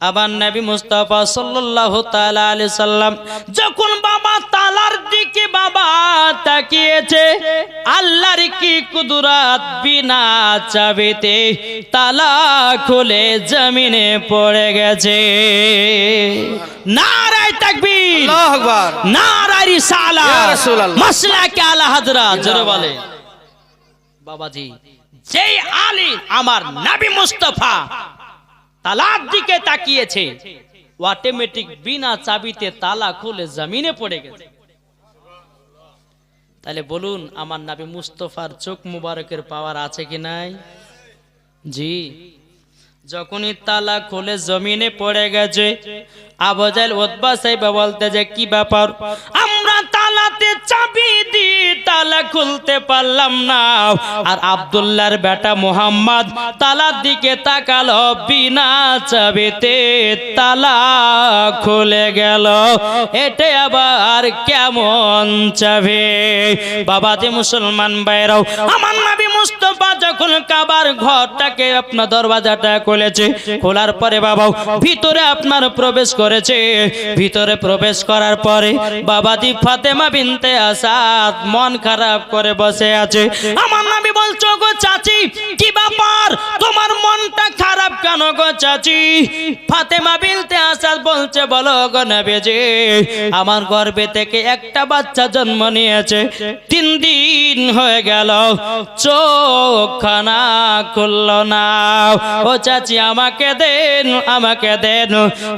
আবার নবী মুস্তাফা সাল্লাল্লাহু তাআলা আলাইহি সাল্লাম যখন বাবা তালার দিকে বাবা তাকিয়েছে আল্লাহর কি কুদরত বিনা চাবিতে তালা খুলে জমিনে পড়ে গেছে। নারায় তাকবীর আল্লাহু আকবার। নারায় রিসালা ইয়া রাসূলুল্লাহ। মাসলা কে আলা হাজরাত জোরে বলে। বাবাজি যেই আলী আমার নবী মুস্তাফা তালার দিকে তাকিয়েছে। অটোমেটিক বিনা চাবিতে তালা খুলে জমিনে পড়ে গেছে। তাহলে বলুন, আমার নাবি মুস্তফার চোখ মুবারকের পাওয়ার আছে কি নাই? জি। যখনই তালা খুলে জমিনে পড়ে গেছে আবজাইল ওতবা সাহেব বলতে যে, কি ব্যাপার? আমরা তালাতে চাবি দি তালা খুলতে পারলাম না। আর আব্দুল্লাহর বেটা মোহাম্মদ তালার দিকে তাকালো, বিনা চাবিতে তালা খুলে গেল। এটা আবার কেমন চাবে? বাবাজি মুসলমান বাইরাও আমার নবী মুস্তফা যখন কাবার ঘরটাকে আপনার দরওয়াজাটা খুলেছে, খোলার পরে বাবাও, ভিতরে আপনার প্রবেশ করেছে। ভিতরে প্রবেশ করার পরে বাবাজি ফাতেমা বিনতে আসাদ মন খারাপ করে বসে আছে। আমার নবী বলছো গো চাচি, কি ব্যাপার? তোমার মনটা খারাপ কেন গো চাচি? ফাতেমা বিনতে আসাদ বলছে, বলো গো নবীজি, আমার গর্ভে থেকে একটা বাচ্চা জন্ম নিয়েছে। তিন দিন হয়ে গেল চোখখানা খুলল না। ও চাচি, আমাকে দেন আমাকে দেন।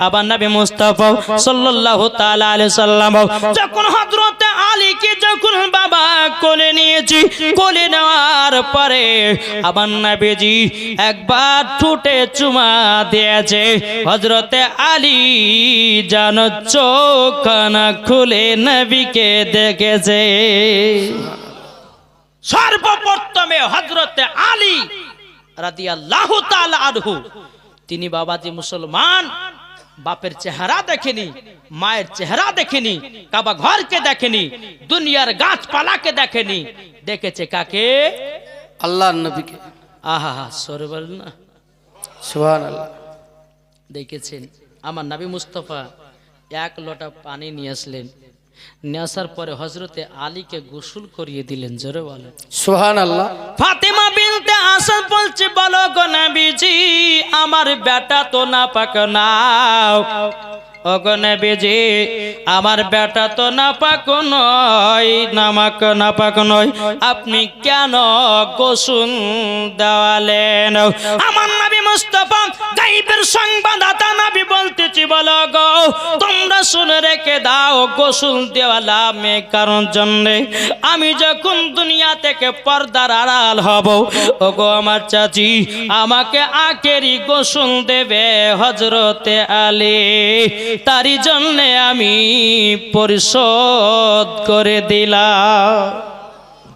আবার নবী মুস্তাফা সাল্লাল্লাহু তাআলা আলাইহি সাল্লাম, যখন হযরতে আলীকে যখন বাবা কোলে নিয়েছি, কোলে নেওয়ার পরে আবার নবীজি একবার ঠুটে চুমা দিয়েছে, হযরতে আলী জানো চোখখানা খুলে নবীকে দেখেছে। সর্বপ্রথমে হজরতে আলী রাদিয়াল্লাহু তাআলা আনহু, তিনি বাবাজি মুসলমান বাপের চেহারা দেখেনি মায়ের চেহারা দেখেনি কাবা ঘরকে দেখেনি দুনিয়ার গাছপালাকে দেখেনি। দেখেছে কাকে? আল্লাহর নবীকে। আহা সরে বলেন না। সুবহানাল্লাহ। দেখেছেন আমার নবী মুস্তফা এক লোটা পানি নিয়ে আসলেন। নিয়ে আসার পরে হজরতে আলীকে গোসল করিয়ে দিলেন জোরে বলেন। সুবহানাল্লাহ। ফাতেমা বিনতে আসাদ বলছে বলো গো নবীজি আমার বেটা তো না পাক নাও। ও গো নবীজি, আমার বেটা তো না পাক নয়, নামাক না পাক নয়। আপনি কেন গোসুল দেওয়ালেন? আমার নবী মুস্তফা গাইবের সংবাদদাতা নবী বলতেছি, বলো গো, তোমরা শুনে রেখে দাও, গোসল দেওয়ালাম এই কারণ জন্যে। আমি যখন দুনিয়া থেকে পর্দার আড়াল হব ও গো আমার চাচি, আমাকে আখেরি গোসল দেবে হজরতে আলী। তারই জন্যে আমি পরিশোধ করে দিলাম।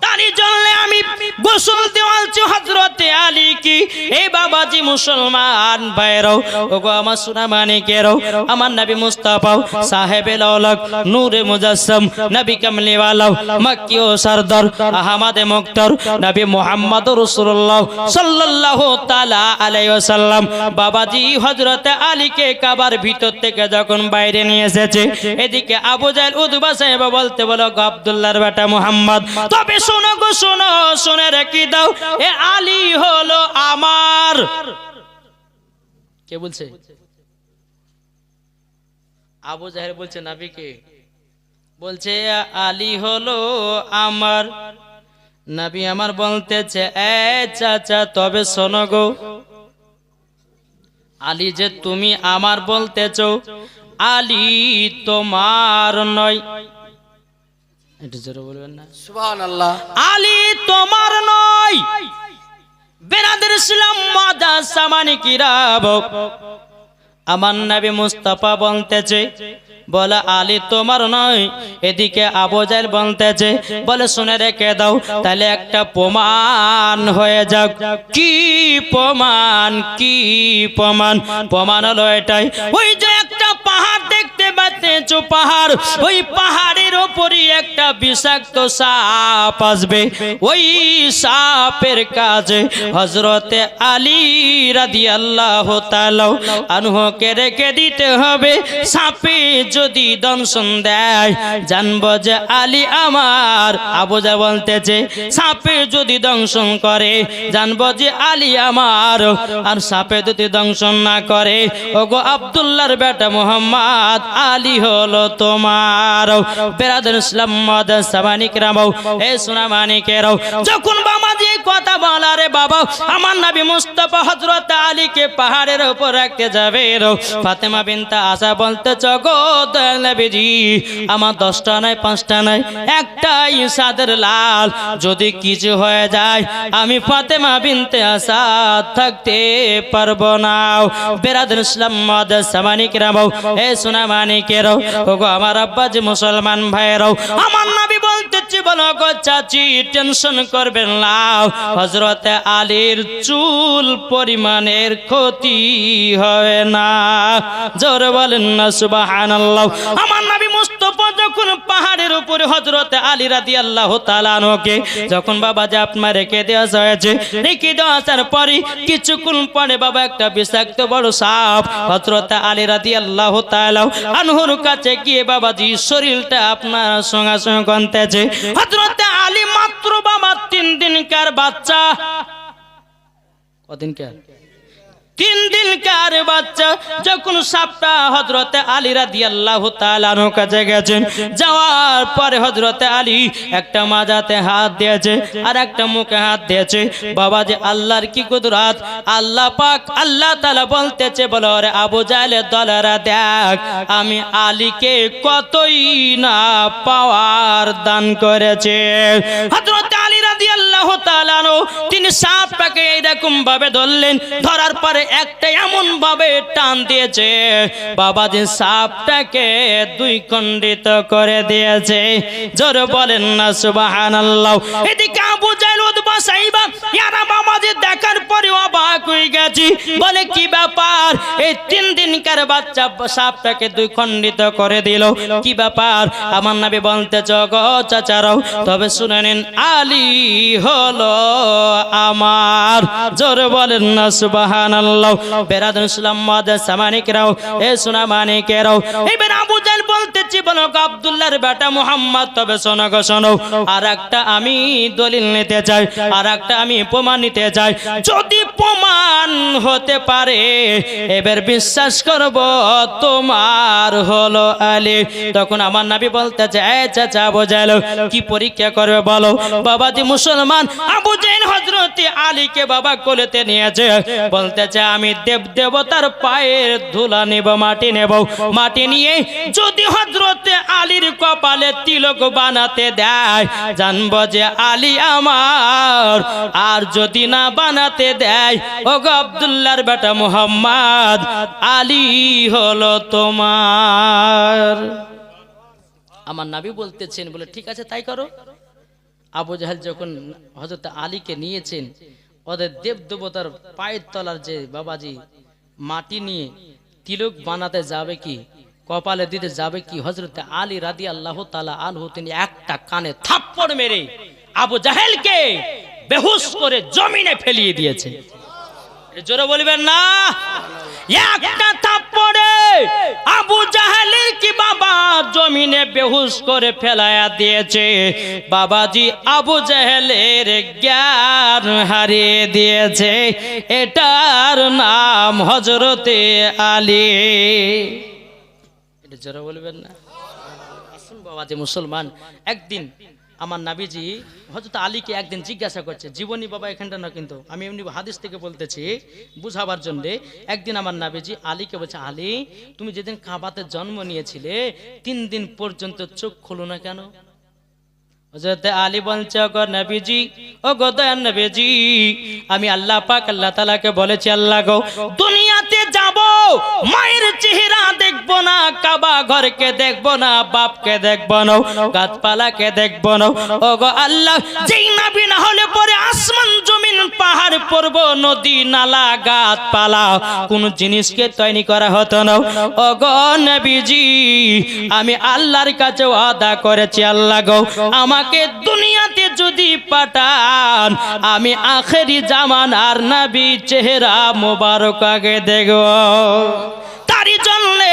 তারই জন্য আমি গোসল দেওয়ালছি হজরতে আলী কি? এই বাবাজি মুসলমান ওগো আমার আমার নবী মুস্তাফাও নূরে মুজাসম, নবী কামলিওয়ালাও, মক্কি ও সরদার, আহমদে মুক্তর, নবী মোহাম্মদ রাসূলুল্লাহ সাল্লাল্লাহু তাআলা আলাইহি ওয়াসাল্লাম। বাবাজি আলীকে কাবার ভিতর থেকে যখন বাইরে নিয়ে এসেছে, এদিকে আবু জাহেল উদবা সাহেব বলতে বলো আব্দুল্লাহর বেটা মুহাম্মদ, তবে শোনো গো, শোনো রেখে দাও। এ আলী হলো আমার। কে বলছে? আবু জাহের বলছে নাবিকে বলছে, আলী হলো আমার। নাবি আমার বলতেছে, এ চাচা, তবে শোনো গো। আলী যে তুমি আমার বলতেছ, আলী তোমার নয়। একটু জোরে বলবেন না। সুবহানাল্লাহ। আলী তোমার নয় বেনাদের ইসলাম মাদা সামানি কিরাব আমার নবী মুস্তাফা বলতেছে বলে আলী তোমার নয় এদিকে আবজাইল বলতেছে বলে শুনে রেখে দাও তাহলে একটা প্রমাণ হয়ে যাক। কি প্রমাণ কি প্রমাণ? প্রমাণ হলো এটাই ওই যে একটা পাহাড় দেখতে পাচ্ছ পাহাড়। ওই পাহাড়ের ওপরই একটা বিষাক্ত সাপ আসবে। ওই সাপের কাজে হজরতে আলী আনহকে রেখে দিতে হবে। সাপে যদি দংশন দেয়, জানব যে আলী আমার। আবুজা বলতেছে, সাপে যদি দংশন করে, জানব যে আলী আমার। আর সাপে যদি দংশন না করে, ওগো আব্দুল্লাহর বেটা মোহাম্মদ আলী হলো তোমার। বেরাদের ইসলাম মাদার সামানিক রামাও এ সোনা মানিকেরাও যখন এই কথা বলা রে বাবা, আমার নবী মুস্তাফা হযরত আলীকে পাহাড়ের উপর রাখতে যাবে ফাতেমা বিনতা আশা বলতে দয়াল নবীজি, আমার দশটা নাই, পাঁচটা নাই, একটাই সাদের লাল। যদি কিছু হয়ে যায়, আমি ফাতেমা বিনতে আশা থাকতে পারব না। বেরাদুল ইসলাম মাদার সামানিক রামাও, এ সোনা মানিকেরাও, ওগো আমার আব্বা যে মুসলমান ভাইয়েরাও, আমার নবী বলো গো চাচি টেনশন করবেন না। হজরত আলীর চুল পরিমাণের ক্ষতি হয় না। জোর বলেন না সুবাহ আমার নবী মুস্তফা যখন পাহাড়ের উপরে হজরতে আলী রাদি আল্লাহ তালানোকে যখন বাবা যে আপনার রেখে দেওয়া হয়েছে রেখে দেওয়া আসার পরে কিছুক্ষণ পরে বাবা একটা বিষাক্ত বড় সাপ হজরতে আলী রাদি আল্লাহ তালাও আনহুর কাছে গিয়ে বাবাজি শরীরটা আপনার সঙ্গে সঙ্গে গন্তেছে হজরতে আলী মাত্র বাবা তিন দিনকার বাচ্চা। কদিনকার? তিন দিনকার বাচ্চা যখন সাপটা হজরতে আলী রাদি আল্লাহ কাছে গেছেন যাওয়ার পরে হজরতে আলী একটা মাজাতে হাত দিয়েছে আর একটা মুখে হাত দিয়েছে, বাবা যে আল্লাহর কি কুদরাত, আল্লাহ পাক আল্লাহ তালা বলতেছে, বলো রে আবু জালে দলেরা দেখ, আমি আলীকে কতই না পাওয়ার দান করেছে। হজরতে আলী রাদি আল্লাহ তালানো তিনি সাপটাকে এইরকম ভাবে ধরলেন, ধরার পরে একটা এমন ভাবে টান দিয়েছে। বাবা যে সাপটাকে দুই খণ্ডিত করে দিয়েছে। জোর বলেন না সুবাহান এদিকে আবু জাইল উদ্বা সাইবা আলী হলো আমার। জোর বলেন না সুবাহান এ সোনা মানিকেরাও। এবার আবু জাহেল বলতেছি বলো আব্দুল্লাহর বেটা মুহাম্মদ, তবে শোনো গো, শোনো। আর একটা আমি দলিল নিতে চাই আর একটা আমি প্রমাণ নিতে চাই যদি প্রমাণ হতে পারে, এবার বিশ্বাস করব তোমার হলো আলী। তখন আমার নাবি বলতে চায় চাচা বোঝাল কি পরীক্ষা করবে বলো? বাবাজি মুসলমান, আবু জেন হজরতি আলীকে বাবা কোলেতে নিয়েছে। বলতে চায় আমি দেব দেবতার পায়ের ধুলা নেব, মাটি নেব। মাটি নিয়ে যদি হজরতে আলীর কপালে তিলক বানাতে দেয়, জানব যে আলী আমার আর যদি না বানাতে দেয় ও গো আব্দুল্লাহর বেটা মুহাম্মদ, আলী হলো তোমার। আমার নাবি বলতেছেন, বলে, ঠিক আছে, তাই করো। আবু জাহেল যখন হজরত আলীকে নিয়েছেন, ওদের দেব দেবতার পায়ের তলার যে বাবাজি, মাটি নিয়ে তিলক বানাতে যাবে কি, কপালে দিতে যাবে কি হজরত আলী রাদি আল্লাহ তালা আনহু, তিনি একটা কানে থাপ্পড় মেরে আবু জাহেলকে বেহুশ করে জমিনে ফেলিয়ে দিয়েছে। জোরে বলবেন না? একটা থাপ্পড়ে আবু জাহেলের কি বাবা জমিনে বেহুশ করে ফেলায়া দিয়েছে? বাবাজি আবু জাহেলের জ্ঞান হারিয়ে দিয়েছে। এটার নাম হজরতে আলী। এটা জোরে বলবেন না? আসুন বাবাজি মুসলমান, একদিন আমার নাবিজি হজরত আলীকে একদিন জিজ্ঞাসা করছে, জীবনী বাবা এখানটা না কিন্তু? আমি এমনি হাদিস থেকে বলতেছি, বুঝাবার জন্য একদিন আমার নাবিজি আলীকে বলছে, আলী, তুমি যেদিন কাবাতে জন্ম নিয়েছিলে, তিন দিন পর্যন্ত চোখ খোলো না কেন? বলছে গো নবীজি ও গো দয়ান নবীজি, আমি আল্লাহ পাক, আল্লাহ তালাকে বলেছি, আল্লাহ গো, দুনিয়াতে যাব মায়ের চেহারা দেখব না, কাবা ঘরকে দেখব না, বাপকে দেখব না, গাছপালাকে দেখব না। ও গো আল্লাহ, যেই নবী না হলে পরে আসমান, জমিন, পাহাড় পর্ব নদী, নালা, গাছপালা, কোন জিনিসকে তৈরি করা হতো না। অগনবীজি আমি আল্লাহর কাছে ওয়াদা করেছি, আল্লাহ গো, আমাকে দুনিয়াতে যদি পাঠান, আমি আখেরি জামান আর নবী চেহারা মোবারক আগে দেখব। তারই জন্যে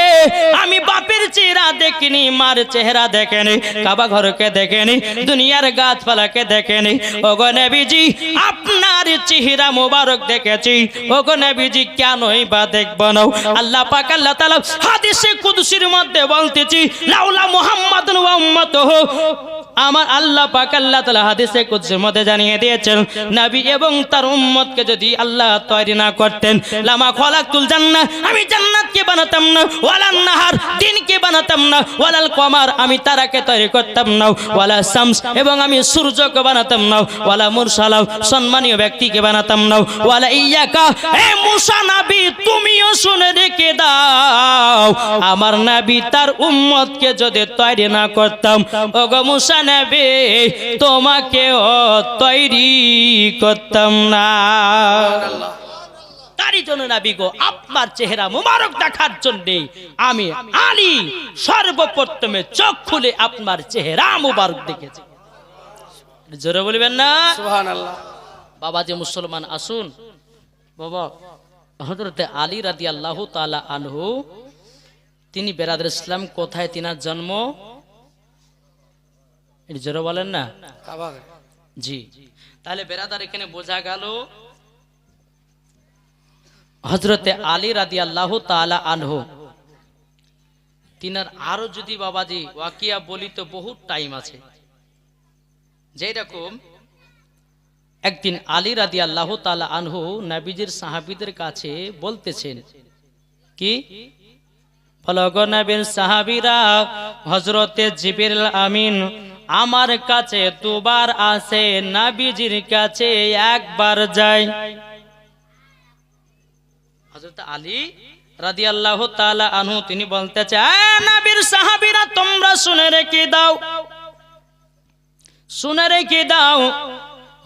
আমি বাপের চেহারা দেখিনি, মার চেহারা দেখেনি, কাবা ঘরকে দেখেনি, দুনিয়ার গাছপালাকে দেখেনি। ওগো নবীজি, আপনার চেহারা মোবারক দেখেছি। ওগো নবীজি কেনই বা দেখব না? আল্লাহ পাক, আল্লাহ তাআলা হাদিসে কুদসির মধ্যে বলতেছি, লাউলা মুহাম্মাদুন ওয়া উম্মাতুহু। আমার আল্লাহ পাক আল্লাহ তাআলা হাদিসে কুদসির মধ্যে জানিয়ে দিয়েছেন, নবী এবং তার উম্মতকে যদি আল্লাহ তৈরি না করতেন, লামা খলাকুল জান্নাহ, আমি জান্নাতকে বানাতাম না, ওয়ালান নাহার, দিনকে বানাতাম না, ওয়ালাল কমার, আমি তারাকে তৈরি করতাম না, ওয়ালা শামস, এবং আমি সূর্যকে বানাতাম না, ওয়ালা মুরসালাও, সম্মানীয় ব্যক্তিকে বানাতাম না, ওয়ালা ইয়াকা হে মুসা নবী, তুমিও শুনে রেখে দাও, আমার নবী তার উম্মতকে যদি তৈরি না করতাম, ওগো মুসা নবী তোমাকেও তৈরি করতাম না। তারই জন্য নাবি গো আপনার চেহারা মুবারক দেখার জন্য আমি আলী সর্বপ্রথমে চোখ খুলে আপনার চেহারা মুবারক দেখেছি। জোরে বলবেন না? বাবা যে মুসলমান আসুন। বাবা হজরতে আলী রাদি আল্লাহ তালা আনহু তিনি বেরাদের ইসলাম কোথায় তিনার জন্ম? এটি জোরে বলেন না? জি। তাহলে বেরাদার এখানে বোঝা গেল হজরতে আলী রাদি আল্লাহ তালা আনহু তিনার আরও যদি বাবাজি ওয়াকিয়া বলি তো বহুত টাইম আছে। যেই রকম একদিন আলী রাদি আল্লাহ তালা আনহু নাবিজির সাহাবিদের কাছে বলতেছেন কি? ফলগনবীর সাহাবিরা হজরতে জিবির আমিন আমার কাছে দুবার আসে নাবিজির কাছে একবার যায়। হজরত আলী রাদি আল্লাহ তালা আনহু, তিনি বলতে চায় নাবির সাহাবিরা, তোমরা শুনে রেখে দাও। শুনে রেখে দাও।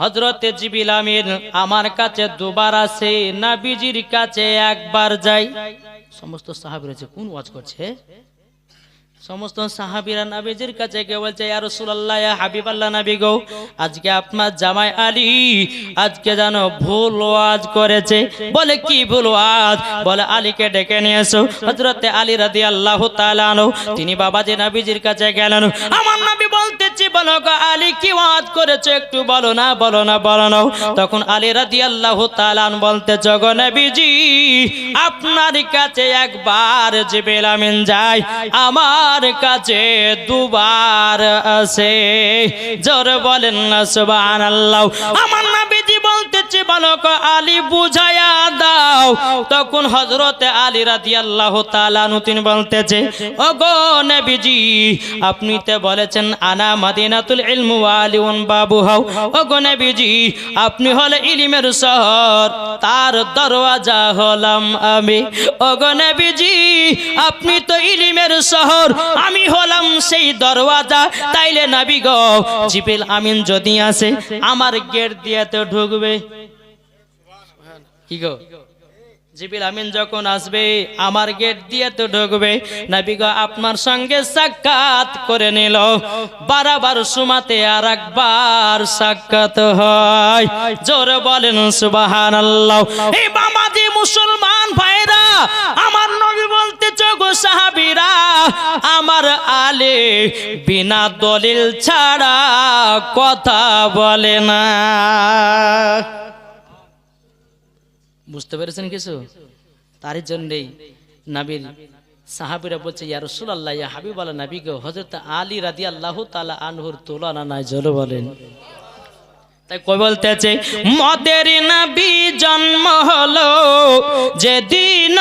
হজরতে জিবিল আমির, আমার কাছে দুবার আসে নাবিজির কাছে একবার যাই সমস্ত সাহাবিরা যে কোন ওয়াজ করছে? সমস্ত সাহাবিরা নাবিজির কাছে কে বলছে, ইয়া রাসূলুল্লাহ, ইয়া হাবিবাল্লাহ নবী গো, আজকে আপনার জামাই আলী আজকে জানো ভুল ওয়াজ করেছে। বলে, কি ভুল ওয়াজ? বলে, আলীকে ডেকে নিয়ে এসো। হযরতে আলী রাদিয়াল্লাহু তাআলা আনহু, তিনি বাবাজি নবীজির কাছে গেলেন। আমার নবী বলতেছি, বলো গো আলী, কি ওয়াজ করেছে একটু বলো না বলো না বলো না। তখন আলী রাদিয়াল্লাহু তাআলা আনহু বলতে জগ নবীজি, আপনার কাছে একবার জিবরিল আমিন যায় আমার কাছে দুবার আসে। জোর বলেন না, সুবহানাল্লাহ। আমার নবীজি বলতেছে বালক আলী বুঝায়া দাও। তখন হযরতে আলী রাদিয়াল্লাহু তাআলা আনহু তিনি বলতেছে, ওগো নবীজি, আপনি তো বলেছেন, আনা মাদিনাতুল ইলম আলিউন বাবু হও। ওগো নবীজি, আপনি হলে ইলিমের শহর, তার দরওয়াজা হলাম আমি। ওগো নবীজি, আপনি তো ইলিমের শহর আমি হলাম সেই দরওয়াজা। তাইলে নবী গো জিবিল আমিন যদি আসে আমার গেট দিয়ে তো ঢুকবে। কি গো? জিবিল আমিন যখন আসবে আমার গেট দিয়ে তো ঢুকবে। নবী গো আপনার সঙ্গে সাক্ষাৎ করে নিল। বারাবার সুমাতে আর একবার সাক্ষাৎ হয়। জোরে বলেন সুবহানাল্লাহ। এই বাবাজি মুসলমান ভাইরা আমার সাহাবীরা, আমার আলে বিনা দলিল ছাড়া কথা বলে না। বুঝতে পেরেছেন কিছু? তার জন্যই নাবির সাহাবিরা বলছে, ইয়া রাসূলুল্লাহ, ইয়া হাবিব আল্লাহ নবী গো, হযরত আলী রাদিয়াল্লাহু তাআলা আনহুর তুলনা নাই জোরে বলেন। তাই কই বলতেছে, মদের নবী জন্ম হলো যেদিন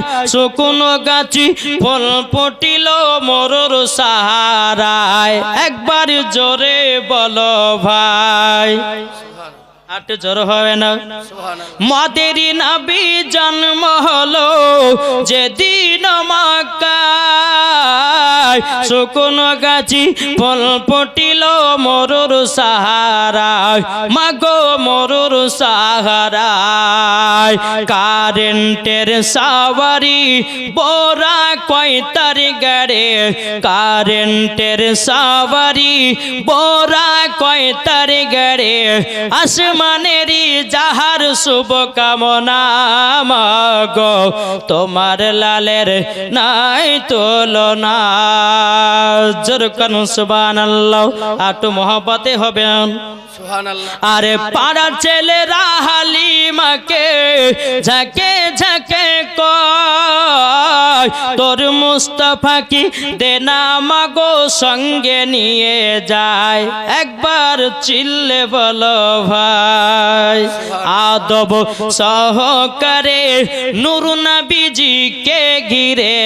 মাকায় শুকনো গাছি ফল পটিল মরুর সাহারায়। একবার জোরে বলো ভাই। আট মদেরি নবী জন্ম হলো, যেদিন মক্কায় সাহারায় শুকনো গাছি, ফল পটিল মরুর সাহারায়। মাগো মরুর সাহারায়। কারেন্টের সাওয়ারি বোরা কয়তার গাড়ে। কারেন্টের সাওয়ারি বোরা কয়তার গাড়ে। আসমানেরই যাহার শুভ কামনা মাগো, তোমার লালের নাই তুলনা। জোরকান সুবহানাল্লাহ। আটু মহব্বতে হবেন। সুহান আল্লাহ আরে পাড়ার ছেলেরা হালিমাকে ঝাঁকে ঝাঁকে কয়, তোর মুস্তফা কি দেনা মাগো সঙ্গে নিয়ে যায়? একবার চিল্লে বলো ভাই। আদব সহকারে নুর নবীজিকে ঘিরে,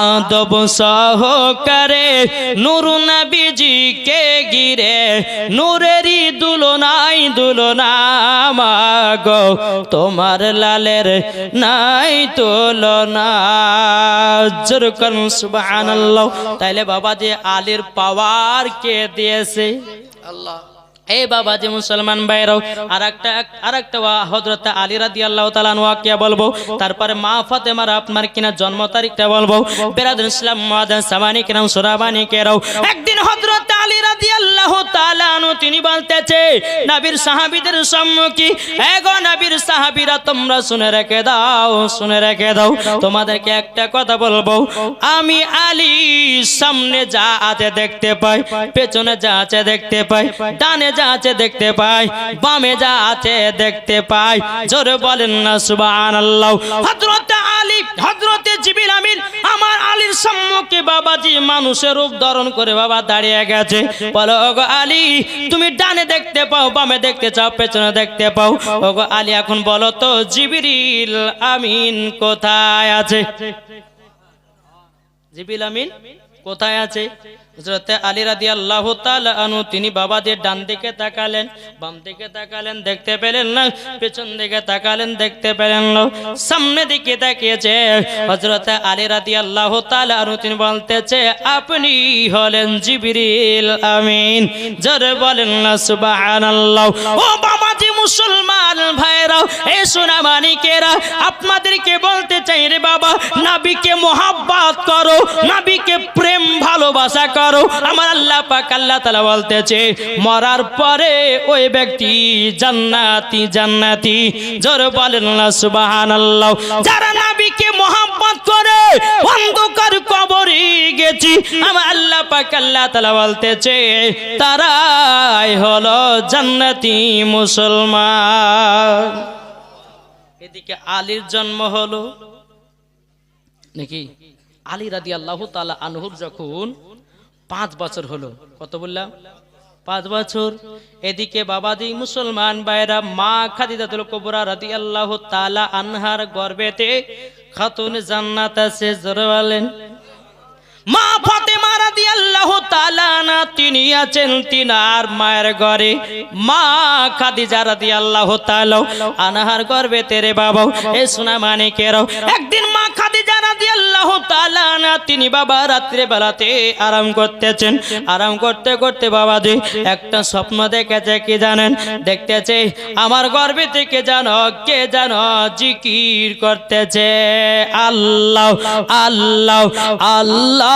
আদব সহকারে নুর নবীজিকে ঘিরে দুলনাই দুলনা মাগো। তোমার লালের নাই তুলনা জোরকন সুবহানাল্লাহ। তাইলে বাবা যে আলীর পাওয়ার কে দিয়েছে? আল্লাহ। এই বাবা যে মুসলমান ভাইরাও আর একটা আর একটা হজরত আলী রাদি আল্লাহ তালান ওয়াকিয়া বলব তারপরে মা ফাতেমার আপনার কিনা জন্ম তারিখটা বলব বেরাদুল ইসলাম মাদান সামানি কিরাম সুরাবানি কেরাও। একদিন হজরত সামনে যা আছে দেখতে পাই, পেছনে যা আছে দেখতে পাই, ডানে যা আছে দেখতে পাই, বামে যা আছে দেখতে পাই। জোরে বলেন না, সুবহানাল্লাহ। হযরত আলী, হযরতে আমিন, আমার আলীর সম্মুখে বাবাজি মানুষের রূপ ধারণ করে বাবা দাঁড়িয়ে গেছে। বলো, ওগো আলী, তুমি ডানে দেখতে পাও, বামে দেখতে চাও, পেছনে দেখতে পাও। ওগো আলী এখন বলো তো, জিবিরিল আমিন কোথায় আছে? জিবিল আমিন কোথায় আছে? হযরতে আলী রাদিয়াল্লাহু তাআলা আনহু, তিনি বাবাদের ডান দিকে তাকালেন, বাম দিকে তাকালেন, দেখতে পেলেন না, পেছন দিকে তাকালেন, দেখতে পেলেন না, সামনে দিকে তাকিয়েছে। হযরতে আলী রাদিয়াল্লাহু তাআলা আনহু, তিনি বলতেছে, আপনি হলেন জিবরিল আমিন। জোরে বলেন না, সুবহানাল্লাহ। ও মুসলমান ভাইরা এ সোনা মানিকেরা আপনাদেরকে বলতে চাই রে বাবা, নাবিকে মোহাব্বত করো, নাবিকে প্রেম ভালোবাসা করো। আমার আল্লাহ পাক আল্লাহ তাআলা বলতেছে, মরার পরে ওই ব্যক্তি জান্নাতি জান্নাতি। জোর বলেন না সুবহানাল্লাহ। যারা নাবিকে মোহাব্বত করে অন্ধকার কবরে গেছি। আমার আল্লাহ পাক আল্লাহ তাআলা বলতেছে তারাই হলো জান্নাতি মুসলমান। এদিকে আলীর জন্ম হলো। নাকি? আলী রাদি আল্লাহ তালা আনহুর যখন পাঁচ বছর হলো। কত বললাম? পাঁচ বছর। এদিকে বাবাদি মুসলমান বাইরা মা খাদিদাতুল কবরা রাদি আল্লাহ তালা আনহার গর্বেতে খাতুন জান্নাত আছে জোরে বলেন। মা ফাতেমা রাদিয়াল্লাহু তাআলা না তিনি আছেন তিনার মায়ের ঘরে। মা খাদিজা রাদিয়াল্লাহু তাআলা আনহার গর্বে তেরে বাবা এ সোনা মানিকেরও একদিন মা খাদি খাদিজা রাদিয়াল্লাহু তাআলা না তিনি বাবা রাত্রে বেলাতে আরাম করতেছেন। আরাম করতে করতে বাবা যে একটা স্বপ্ন দেখেছে, কি জানেন? দেখতেছে, আমার গর্বে থেকে জানো, কে জানো জিকির করতেছে? আল্লাহ আল্লাহ আল্লাহ।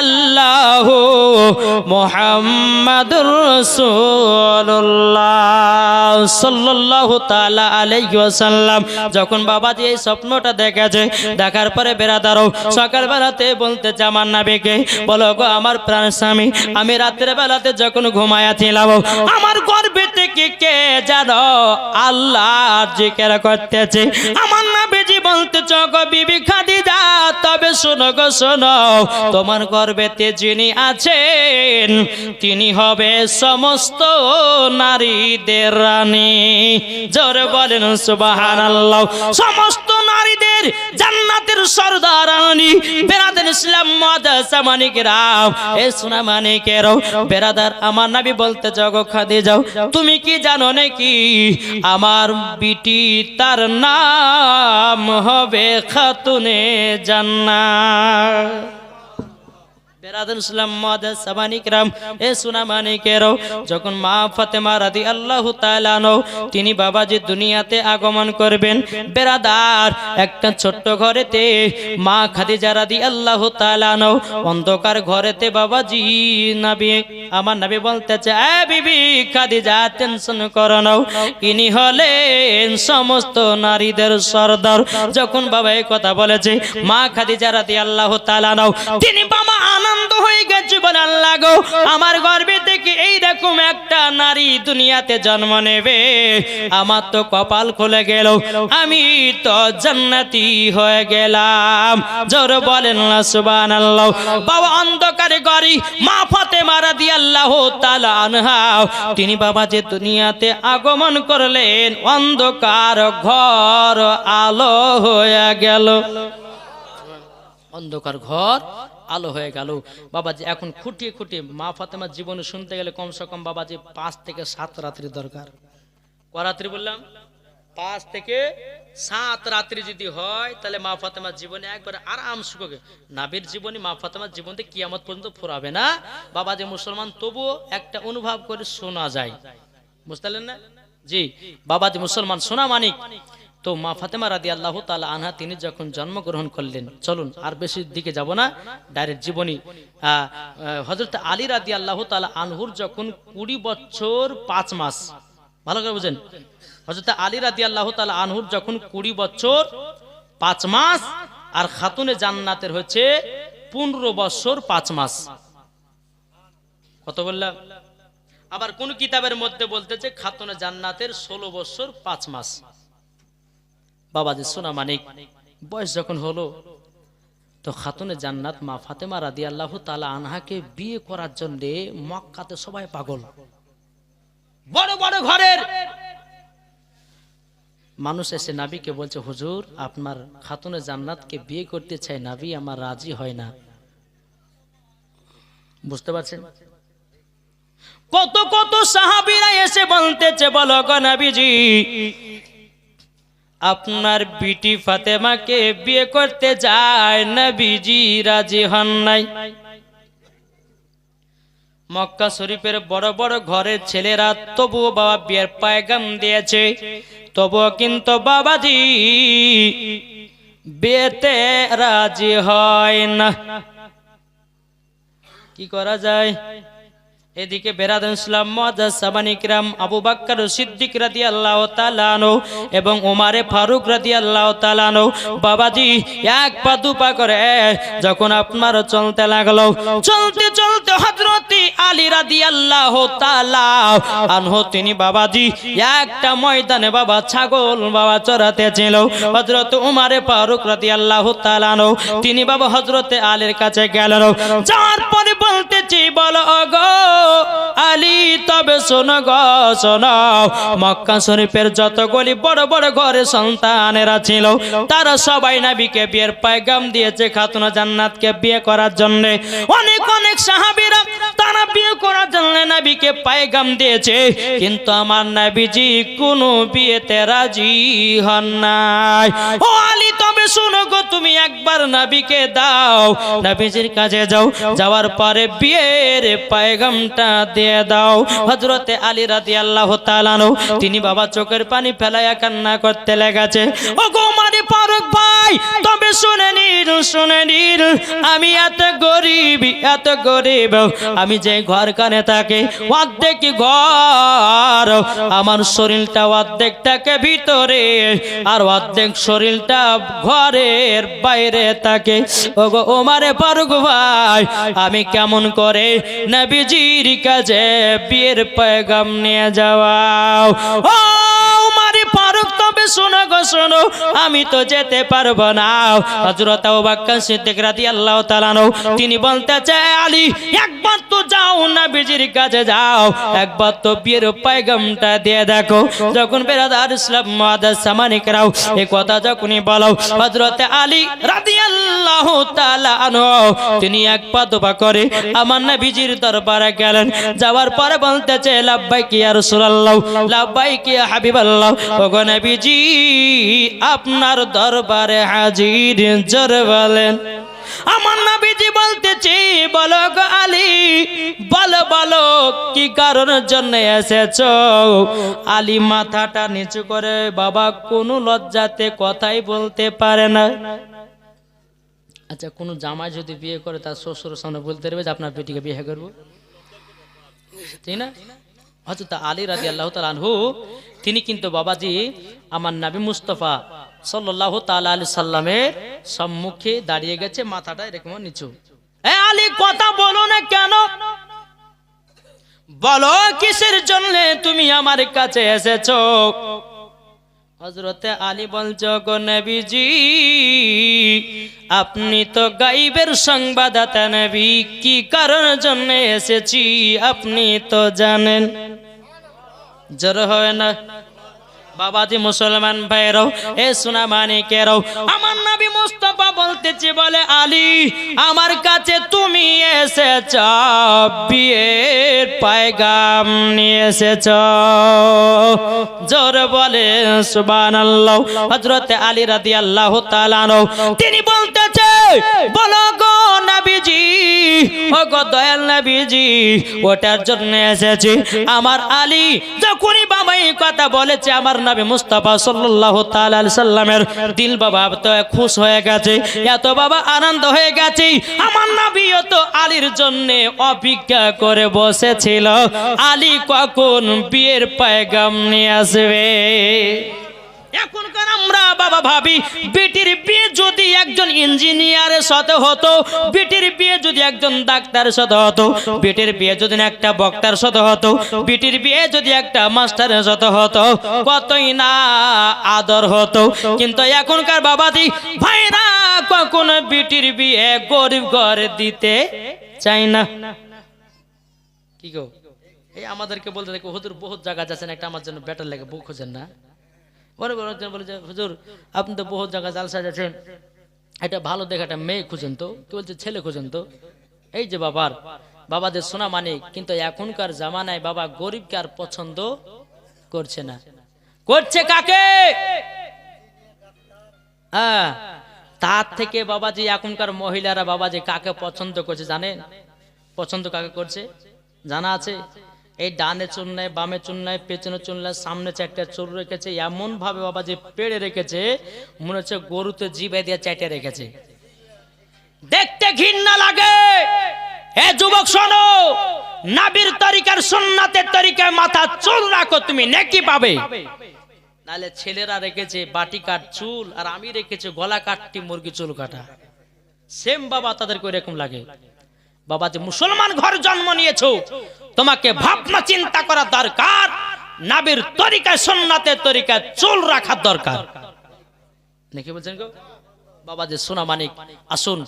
ইল্লাল্লাহ মুহাম্মাদুর রাসূলুল্লাহ সাল্লাল্লাহু যখন বাবাজি এই স্বপ্নটা দেখেছে, দেখার পরে বেরাদারও সকাল বেলাতে আমার নাবিকে, বলো গো, আমার প্রাণ স্বামী, আমি রাতের বেলাতে যখন ঘুমায়াছিলাম আমার গর্ভে থেকে কে জানো আল্লাহ জিকির করতেছে? আমার নাবিজি বলতেছ গো বিবি খাদিজা, তবে শোনো গো, শোনো, তোমার গর্ভেতে যিনি আছেন, তিনি হবে সমস্ত নারীদের রানী। জোরে বলেন, সুবহানাল্লাহ। সমস্ত নারীদের জান্নাতের সর্দার আনি বেরাদার ইসলাম মাদাসা মানিকেরাম এ সোনা মানিকেরাও বেরাদার, আমার নবী বলতে জগো খাদে যাও তুমি কি জানো নাকি আমার বিটি তার নাম হবে খাতুনে জান্নাত? এ অন্ধকার ঘরেতে বাবাজি নাবি, আমার নাবি বলতে চায় বিবি টেনশন করো ইনি হলেন সমস্ত নারীদের সর্দার। যখন বাবা এই কথা বলেছে, মা খাদিজা রাদি আল্লাহ তালানো তিনি বাবা আনন্দ হয়ে গেছে বলে আল্লাহ গো, আমার গর্বে থেকে এই রকম একটা নারী দুনিয়াতে জন্ম নেবে। আমার তো কপাল খুলে গেল, আমি তো জান্নাতি হয়ে গেলাম। জোর বলেন না, সুবহানাল্লাহ। বাবা অন্ধকারে গরি মা ফাতেমা রাদিয়াল্লাহু তাআলা আনহা। তিনি বাবা যে দুনিয়াতে আগমন করলেন, অন্ধকার ঘর আলো হয়ে গেল। অন্ধকার ঘর আলো হয়ে গেল। বাবাজি, এখন খুঁটিয়ে খুঁটিয়ে মা ফাতেমার জীবনে শুনতে গেলে কমসে কম বাবাজি পাঁচ থেকে সাত রাত্রি দরকার। ক রাত্রি বললাম? পাঁচ থেকে সাত রাত্রি যদি হয়, তাহলে মা ফাতেমার জীবনে একবারে আরাম সুখে, নাবির জীবনে মা ফাতেমার জীবনে কিয়ামত পর্যন্ত ফুরাবে না। বাবা যে মুসলমান, তবুও একটা অনুভব করে শোনা যায়। বুঝতে না? জি বাবা যে মুসলমান সোনা মানিক। তো মা ফাতেমা রাদি আল্লাহ তালা আনহা, তিনি যখন জন্মগ্রহণ করলেন, চলুন আর বেশি দিকে যাব না, ডাইরেক্ট জীবনী হজরত আলী রাদি আল্লাহ তালা আনহুর যখন কুড়ি বছর পাঁচ মাস, ভালো করে বুঝেন হজরত আলী রাদি আল্লাহ তালা আনহুর যখন কুড়ি বছর পাঁচ মাস, আর খাতুনে জান্নাতের হচ্ছে পনেরো বছর পাঁচ মাস। কত বললাম? আবার কোন কিতাবের মধ্যে বলতেছে, খাতুনে জান্নাতের ষোলো বছর পাঁচ মাস। বাবাজি, সোনা মানিক, বয়স যখন হলো, তো খাতুনে জান্নাত মা ফাতেমা রাদি আল্লাহ তালা আনহাকে বিয়ে করার জন্য মক্কাতে সবাই পাগল। বড় বড় ঘরের মানুষ এসে নাবিকে বলছে, হুজুর, আপনার খাতুনে জান্নাতকে বিয়ে করতে চাই, নাবি আমার রাজি হয় না। বুঝতে পারছেন? কত কত সাহাবিরা এসে বলতেছে, বলো গো নাবিজি আপনার বিটি ফাতেমাকে বিয়ে করতে যায় নবীজি, রাজি হন নাই। মক্কা শরীফের বড় বড় ঘরের ছেলেরা তবুও বাবা বিয়ের পায়গাম দিয়েছে। তবুও কিন্তু বাবাজি বিয়েতে রাজি হয় না। কি করা যায়? এদিকে বেরাদুল ইসলাম মুআজ্জাজ সাবানি কিরাম আবু বাক্কার সিদ্দিক রাদিয়াল্লাহু তাআলা আনহু এবং ওমারে ফারুক রাদিয়াল্লাহু তাআলা আনহু, বাবাজি, এক পা দু পা করে। যখন আপনার চলতে লাগল, চলতে চলতে হযরতে আলী রাদিয়াল্লাহু তাআলা আনহু, তিনি, বাবাজি, একটা ময়দানে বাবা ছাগল বাবা চড়াতে ছিল। হযরত ওমারে ফারুক রাদিয়াল্লাহু তাআলা আনহু, তিনি, বাবা, হযরতে আলীর কাছে গেলেন। যাওয়ার পরে বলতেছি, বলো গো শোনো গো, শোনো। মক্কা শরীফের যতগুলি বড় বড় ঘরে সন্তানেরা ছিল, তারা সবাই নাবিকে বিয়ের পায়গাম দিয়েছে খাতুনা জান্নাতকে বিয়ে করার জন্য। অনেক অনেক সাহাবীরা বিয়ে করার জন্য নাবিকে পায়গাম দিয়েছে। কিন্তু আমার নাবিজি কোনো বিয়েতে রাজি হন নাই। ও আলী, তবে শোনো গো, তুমি একবার নাবিকে দাও। নাবিজির কাছে যাও, যাওয়ার পরে বিয়ের পায়গামটা দিয়ে দাও। হজরতে আলী রাদি আল্লাহ তালানো তিনি বাবা চোখের পানি ফেলাইয়া কান্না করতে লেগেছে। ও গো মারি পারক ভাই, তবে শুনে নিন শুনে নিন, আমি এত গরিব এত গরিব, আমি যে ঘর কানে থাকে, অর্ধেক ঘর। আমার শরীরটা অর্ধেক থাকে ভিতরে, আর অর্ধেক শরীরটা ঘরের বাইরে থাকে। ও গো ওমারে পারুক ভাই, আমি কেমন করে নবীজির কাছে বিয়ের পয়গাম নিয়ে যাওয়া শোনো গো, শোনো, আমি তো যেতে পারব না। হজরত সিদ্দিক রাদি আল্লাহ তালানো তিনি বলতে চায়, আলী, একবার তো যাও না বিজির কাছে যাও, একবার তো বিয়ের দিয়ে দেখো। যখন বেরাদার ইসলাম সামানিকরাও এই কথা যখনই বলো হজরতে আলী রাদি আল্লাহ তালানো তিনি এক পা করে আমার নবীজির দরবারে গেলেন। যাওয়ার পরে বলতেছে লাব্বাই কি আর সুরাল্লাহ লাব্বাই কি হাবিবাল্লাহ। ওগো নবীজি আপনার দরবারে হাজির জোর বলেন। আমার নবীজি বলতেছে, বলো গো আলী, বলো বলো, কি কারণের জন্য এসেছ? আলী মাথাটা নিচু করে, বাবা, কোনো লজ্জাতে কথাই বলতে পারে না। আচ্ছা কোনো জামাই যদি বিয়ে করে, তার শ্বশুর সামনে বলতে পারবে যে, আপনার বেটিকে বিয়ে করব? ঠিক না? হয়তো আলী রাজি আল্লাহ তালহু তিনি কিন্তু বাবাজি আমার নাবি মুস্তফা সাল্লাহ তালা আলি সাল্লামের সম্মুখে দাঁড়িয়ে গেছে, মাথাটা এরকম নিচু। কথা বলো না কেন? বলো, কিসের জন্য তুমি আমার কাছে এসেছ? হজরতে আলী বলছ গো নবীজি, আপনি তো গাইবের সংবাদাতা নবী, কি কারণের জন্য এসেছি আপনি তো জানেন? জোর হয় না। বাবাজি মুসলমান ভাইরাও এ সোনা মানিকেরাও আমার নবী মুস্তফা বলতেছে, বলে, আলী, আমার কাছে তুমি এসেছ, বিয়ের পায়গাম নিয়ে এসেছ। জোর বলে সুবান আল্লাহ হজরতে আলী রাদি আল্লাহ তালানো তিনি বলতেছে, বলো গো নবীজি ও গো দয়াল নবীজি, ওটার জন্য এসেছি। আমার আলী যখনই বাবাই কথা বলেছে, আমার নবী মুস্তাফা তাআলা আলাইহি সাল্লামের দিল বাবা তো খুশ হয়ে গেছে, এত বাবা আনন্দ হয়ে গেছে। আমার নবীও তো আলীর জন্য অপেক্ষা করে বসেছিল। আলী কখন বিয়ের পায়গাম নিয়ে আসবে? এখনকার আমরা বাবা ভাবি, বেটির বিয়ে যদি একজন ইঞ্জিনিয়ারের সাথে হতো, বেটির বিয়ে যদি একজন ডাক্তারের সাথে হতো, বেটির বিয়ে যদি একটা বক্তার সাথে হতো, বেটির বিয়ে যদি একটা মাস্টারের সাথে হতো, কতই না আদর হতো। কিন্তু এখনকার বাবাজি, ভাইরা কখনো বেটির বিয়ে গরিব ঘরে দিতে চাই না। কি গো? এই আমাদেরকে বলতে দেখো বহুত জায়গা যাচ্ছেন, একটা আমার জন্য বেটার লাগে, বউ খোঁজেন না। একজন বলে যে, হুজুর, আপনি তো বহুত জায়গায় জালসা যাচ্ছেন। এটা ভালো দেখে একটা মেয়ে খুঁজেন তো। কি বলছে, ছেলে খুঁজেন তো। এই যে বাবার, বাবাদের সোনা মানে কিন্তু এখনকার জামানায় বাবা গরিবকে আর পছন্দ করছে না। করছে কাকে? হ্যাঁ তার থেকে বাবাজি, এখনকার মহিলারা বাবাজি কাকে পছন্দ করছে জানেন? পছন্দ কাকে করছে? জানা আছে? এই ডানে চুল নেয়, বামে চুল নেয়, পেছনে চুল নেয়, সামনে চারটা চুল রেখেছে এমন ভাবে বাবা যে পেড়ে রেখেছে, মনে হচ্ছে গরুতে জিবে দিয়ে চাটে রেখেছে। দেখতে ঘৃণা লাগে। এ যুবক, শোনো, নাবির তরিকার সুন্নাতের তরিকায় মাথা চুল রাখো তুমি, নেকি পাবে? নালে ছেলেরা রেখেছে বাটি কাট চুল, আর আমি রেখেছি গলা কাটটি মুরগি চুল কাটা। সেম বাবা তাদেরকে এরকম লাগে। বাবা যে মুসলমান ঘর জন্ম নিয়েছো তোমাকে ভাবনা চিন্তা করা দরকার। নাবির তরিকায় সন্ন্যাতের তরিকায় চুল রাখার দরকার। নাকি বলছেন গো? বাবা যে সোনা মানিক, আসুন,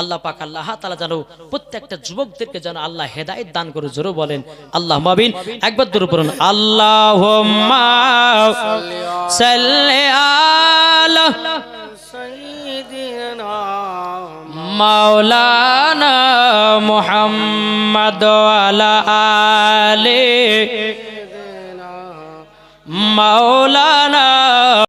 আল্লাহ পাক, আল্লাহ তালা যেন প্রত্যেকটা যুবকদেরকে যেন আল্লাহ হেদায়েত দান করে জোরে বলেন আল্লাহ মাবিন একবার দূর পড়ুন আল্লাহ মাওলানা মোহাম্মদ আলা। মাওলা